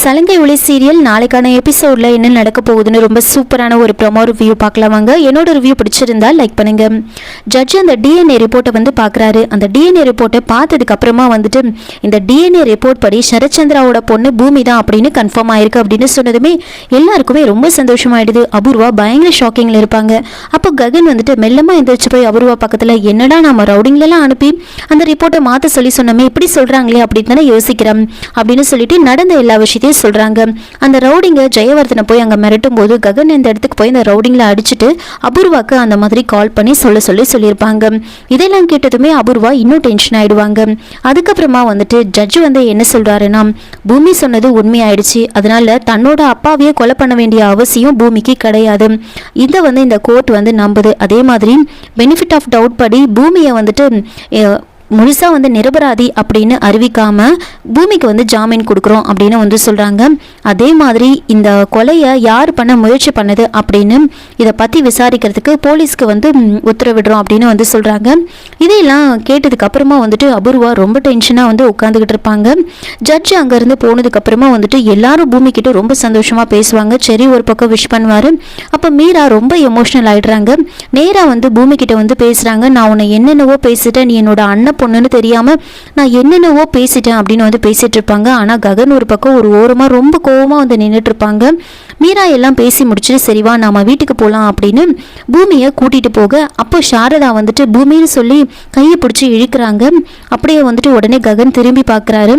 சலங்கை ஒளி சீரியல் நாளைக்கான எபிசோடில் என்ன நடக்க போகுதுன்னு ரொம்ப சூப்பரான ஒரு ப்ரொமோ ரிவ்யூ பார்க்கலாம் வாங்க. என்னோட ரிவ்யூ பிடிச்சிருந்தா லைக் பண்ணுங்க. ஜட்ஜ் அந்த டிஎன்ஏ ரிப்போர்ட்டை வந்து பார்க்குறாரு. அந்த டிஎன்ஏ ரிப்போர்ட்டை பார்த்ததுக்கு அப்புறமா வந்துட்டு இந்த டிஎன்ஏ ரிப்போர்ட் படி சரச்சந்திராவோட பொண்ணு பூமி தான் அப்படின்னு கன்ஃபார்ம் ஆயிருக்கு அப்படின்னு சொன்னதுமே எல்லாருக்குமே ரொம்ப சந்தோஷமாயிடுது. அபூர்வா பயங்கர ஷாக்கிங்கில் இருப்பாங்க. அப்போ ககன் வந்துட்டு மெல்லமாக எந்திரிச்சு போய் அபூர்வா பக்கத்தில் என்னடா நம்ம ரவுடிங்லாம் அனுப்பி அந்த ரிப்போர்ட்டை மாற்ற சொல்லி சொன்னோமே இப்படி சொல்கிறாங்களே அப்படின்னு தானே யோசிக்கிறோம் அப்படின்னு சொல்லிட்டு நடந்த எல்லா விஷயத்தையும் சொல்கிறாங்க அந்த ரவுடிங்க ஜெயவர்தனை போய் அங்கே மிரட்டும் போது ககன் இந்த இடத்துக்கு போய் இந்த ரவுடிங்கில் அடிச்சுட்டு அபூர்வாக்கு அந்த மாதிரி கால் பண்ணி சொல்ல சொல்லி சொல்லியிருப்பாங்க. இதெல்லாம் கேட்டதுமே அபூர்வா இன்னும் டென்ஷன் ஆகிடுவாங்க அதுக்கப்புறமா வந்துட்டு ஜட்ஜ் வந்து என்ன சொல்கிறாருன்னா பூமி சொன்னது உண்மையாயிடுச்சு. அதனால தன்னோட அப்பாவையே கொலை பண்ண வேண்டிய அவசியம் பூமிக்கு கிடையாது. இதை வந்து இந்த கோர்ட் வந்து நம்புது. அதே மாதிரி பெனிஃபிட் ஆஃப் டவுட் படி பூமியை வந்துட்டு முழுசாக வந்து நிரபராதி அப்படின்னு அறிவிக்காமல் பூமிக்கு வந்து ஜாமீன் கொடுக்குறோம் அப்படின்னு வந்து சொல்கிறாங்க அதே மாதிரி இந்த கொலையை யார் பண்ண முயற்சி பண்ணுது அப்படின்னு இதை பற்றி விசாரிக்கிறதுக்கு போலீஸ்க்கு வந்து உத்தரவிடுறோம் அப்படின்னு வந்து சொல்கிறாங்க இதையெல்லாம் கேட்டதுக்கு அப்புறமா வந்துட்டு அபூர்வா ரொம்ப டென்ஷனாக வந்து உட்காந்துக்கிட்டு இருப்பாங்க. ஜட்ஜ் அங்கேருந்து போனதுக்கப்புறமா வந்துட்டு எல்லாரும் பூமிக்கிட்ட ரொம்ப சந்தோஷமாக பேசுவாங்க. சரி ஒரு பக்கம் விஷ் பண்ணுவார். அப்போ மீரா ரொம்ப எமோஷ்னல் ஆகிடுறாங்க நேராக வந்து பூமிக்கிட்ட வந்து பேசுகிறாங்க நான் உன்னை என்னென்னவோ பேசிட்டேன். நீ என்னோட அண்ணன் பொண்ணுன்னு தெரியாம நான் என்னென்னவோ பேசிட்டேன் அப்படின்னு வந்து பேசிட்டு இருப்பாங்க. ஆனால் ககன் ஒரு பக்கம் ஒரு ஓரமா ரொம்ப கோவமா வந்து நின்றுட்டு இருப்பாங்க. மீரா எல்லாம் பேசி முடிச்சுட்டு சரிவா நாம வீட்டுக்கு போகலாம் அப்படின்னு பூமியை கூட்டிகிட்டு போக அப்போ சாரதா வந்துட்டு பூமின்னு சொல்லி கையை பிடிச்சி இழுக்கிறாங்க. அப்படியே வந்துட்டு உடனே ககன் திரும்பி பார்க்குறாரு.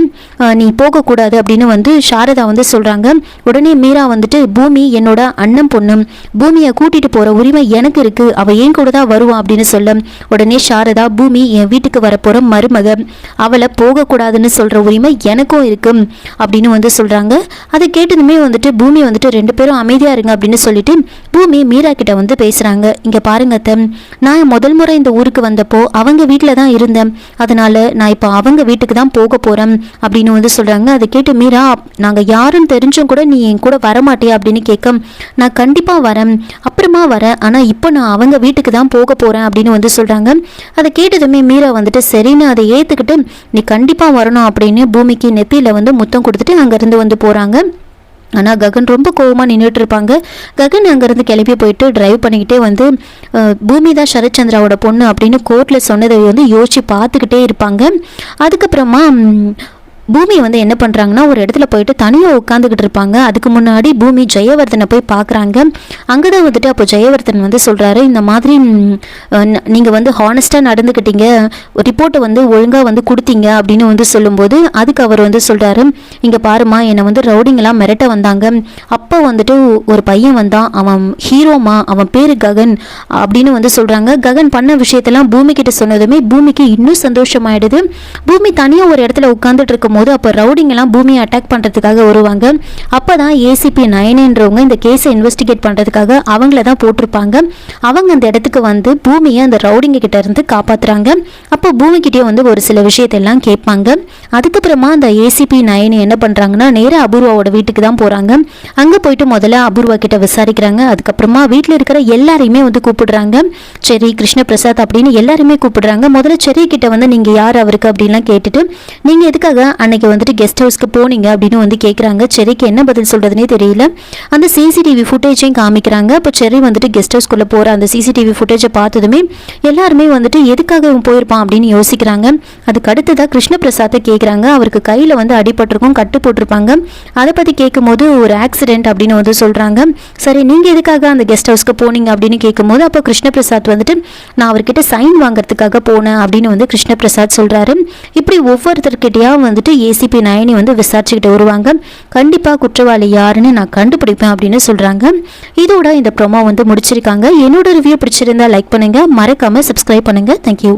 நீ போகக்கூடாது அப்படின்னு வந்து சாரதா வந்து சொல்கிறாங்க உடனே மீரா வந்துட்டு பூமி என்னோட அண்ணன் பொண்ணு பூமியை கூட்டிகிட்டு போகிற உரிமை எனக்கு இருக்குது அவள் ஏன் கூட தான் வருவான் அப்படின்னு சொல்ல உடனே சாரதா பூமி என் வீட்டுக்கு வரப்போகிற மருமக அவளை போகக்கூடாதுன்னு சொல்கிற உரிமை எனக்கும் இருக்கும் அப்படின்னு வந்து சொல்கிறாங்க அதை கேட்டதுமே வந்துட்டு பூமி வந்துட்டு ரெண்டு பேரும் அமைதியாக இருங்க அப்படின்னு சொல்லிட்டு பூமி மீரா கிட்ட வந்து பேசுகிறாங்க இங்கே பாருங்க தம் நான் முதல் முறை இந்த ஊருக்கு வந்தப்போ அவங்க வீட்டில் தான் இருந்தேன். அதனால நான் இப்போ அவங்க வீட்டுக்கு தான் போக போகிறேன் அப்படின்னு வந்து சொல்கிறாங்க அதை கேட்டு மீரா நாங்கள் யாருன்னு தெரிஞ்சும் கூட நீ என் கூட வரமாட்டியா? அப்படின்னு கேட்க நான் கண்டிப்பாக வரேன். அப்புறமா வரேன். ஆனால் இப்போ நான் அவங்க வீட்டுக்கு தான் போக போகிறேன் அப்படின்னு வந்து சொல்கிறாங்க அதை கேட்டதுமே மீரா வந்துட்டு சரின்னு அதை ஏற்றுக்கிட்டு நீ கண்டிப்பாக வரணும் அப்படின்னு பூமிக்கு நெத்தியில் வந்து முத்தம் கொடுத்துட்டு அங்கேருந்து வந்து போகிறாங்க ஆனால் ககன் ரொம்ப கோவமாக நின்றுட்டு இருப்பாங்க ககன் அங்கேருந்து கிளம்பி போயிட்டு டிரைவ் பண்ணிக்கிட்டே வந்து பூமி தான் சரத்சந்திராவோட பொண்ணு அப்படின்னு கோர்ட்டில் சொன்னதை வந்து யோசித்து பார்த்துக்கிட்டே இருப்பாங்க. அதுக்கப்புறமா பூமி வந்து என்ன பண்ணுறாங்கன்னா ஒரு இடத்துல போயிட்டு தனியாக உட்காந்துக்கிட்டு இருப்பாங்க. அதுக்கு முன்னாடி பூமி ஜெயவர்தனை போய் பார்க்குறாங்க. அங்கே தான் வந்துட்டு அப்போ ஜெயவர்தன் வந்து சொல்கிறாரு இந்த மாதிரி நீங்கள் வந்து ஹானஸ்ட்டாக நடந்துக்கிட்டீங்க ரிப்போர்ட்டை வந்து ஒழுங்காக வந்து கொடுத்தீங்க. அப்படின்னு வந்து சொல்லும்போது அதுக்கு அவர் வந்து சொல்கிறாரு இங்கே பாருமா என்னை வந்து ரவுடிங்கெல்லாம் மிரட்ட வந்தாங்க. அப்போ வந்துட்டு ஒரு பையன் வந்தான். அவன் ஹீரோமா அவன் பேர் ககன். அப்படின்னு வந்து சொல்கிறாங்க ககன் பண்ண விஷயத்தெல்லாம் பூமி கிட்ட சொன்னதுமே பூமிக்கு இன்னும் சந்தோஷமாயிடுது. பூமி தனியாக ஒரு இடத்துல உட்காந்துட்டு போது அப்போ ரவுடிங்கெல்லாம் பூமியை அட்டாக் பண்ணுறதுக்காக வருவாங்க. அப்போ தான் ஏசிபி நயனுன்றவங்க இந்த கேஸை இன்வெஸ்டிகேட் பண்ணுறதுக்காக அவங்கள தான் போட்டிருப்பாங்க. அவங்க அந்த இடத்துக்கு வந்து பூமியை அந்த ரவுடிங்க கிட்ட இருந்து காப்பாற்றுறாங்க அப்போ பூமிக்கிட்டே வந்து ஒரு சில விஷயத்தெல்லாம் கேட்பாங்க. அதுக்கப்புறமா அந்த ஏசிபி நயனி என்ன பண்ணுறாங்கன்னா நேராக அபூர்வாவோட வீட்டுக்கு தான் போகிறாங்க அங்கே போயிட்டு முதல்ல அபூர்வா கிட்ட விசாரிக்கிறாங்க. அதுக்கப்புறமா வீட்டில் இருக்கிற எல்லாரையுமே வந்து கூப்பிடுறாங்க. சரி கிருஷ்ண பிரசாத் அப்படின்னு எல்லாருமே கூப்பிடுறாங்க. முதல்ல செரி கிட்ட வந்து நீங்கள் யார் அவருக்கு? அப்படின்லாம் கேட்டுட்டு நீங்கள் எதுக்காக அன்னைக்கு வந்துட்டு கெஸ்ட் ஹவுஸ்க்கு போனீங்க அப்படின்னு வந்து கேட்குறாங்க செரிக்கு என்ன பதில் சொல்கிறதுனே தெரியல. அந்த சிசிடிவி ஃபுட்டேஜையும் காமிக்கிறாங்க. அப்போ செரி வந்துட்டு கெஸ்ட் ஹவுஸ்க்குள்ளே போகிற அந்த சிசிடிவி ஃபுட்டேஜை பார்த்ததுமே எல்லாருமே வந்துட்டு எதுக்காக இவன் போயிருப்பான் அப்படின்னு யோசிக்கிறாங்க. அதுக்கு அடுத்ததாக கிருஷ்ணபிரசாத்தை கேட்குறாங்க அவருக்கு கையில் வந்து அடிபட்டிருக்கும் கட்டு போட்டிருப்பாங்க. அதை பற்றி கேட்கும்போது ஒரு ஆக்சிடென்ட் அப்படின்னு வந்து சொல்கிறாங்க சரி நீங்கள் எதுக்காக அந்த கெஸ்ட் ஹவுஸ்க்கு போனீங்க அப்படின்னு கேட்கும்போது அப்போ கிருஷ்ணபிரசாத் வந்துட்டு நான் அவர்கிட்ட சைன் வாங்குறதுக்காக போனேன் அப்படின்னு வந்து கிருஷ்ண பிரசாத் சொல்கிறாரு இப்படி ஒவ்வொருத்தர்கிட்டையாக வந்துட்டு ஏசிபி நயனி வந்து விசாரிச்சுக்கிட்டு வருவாங்க. கண்டிப்பாக குற்றவாளி யாருன்னு நான் கண்டுபிடிப்பேன் அப்படின்னு சொல்கிறாங்க இதோட இந்த ப்ரொமோ வந்து முடிச்சிருக்காங்க. என்னோட ரிவ்யூ பிடிச்சிருந்தா லைக் பண்ணுங்கள் மறக்காமல் சப்ஸ்கிரைப் பண்ணுங்கள் தேங்க்யூ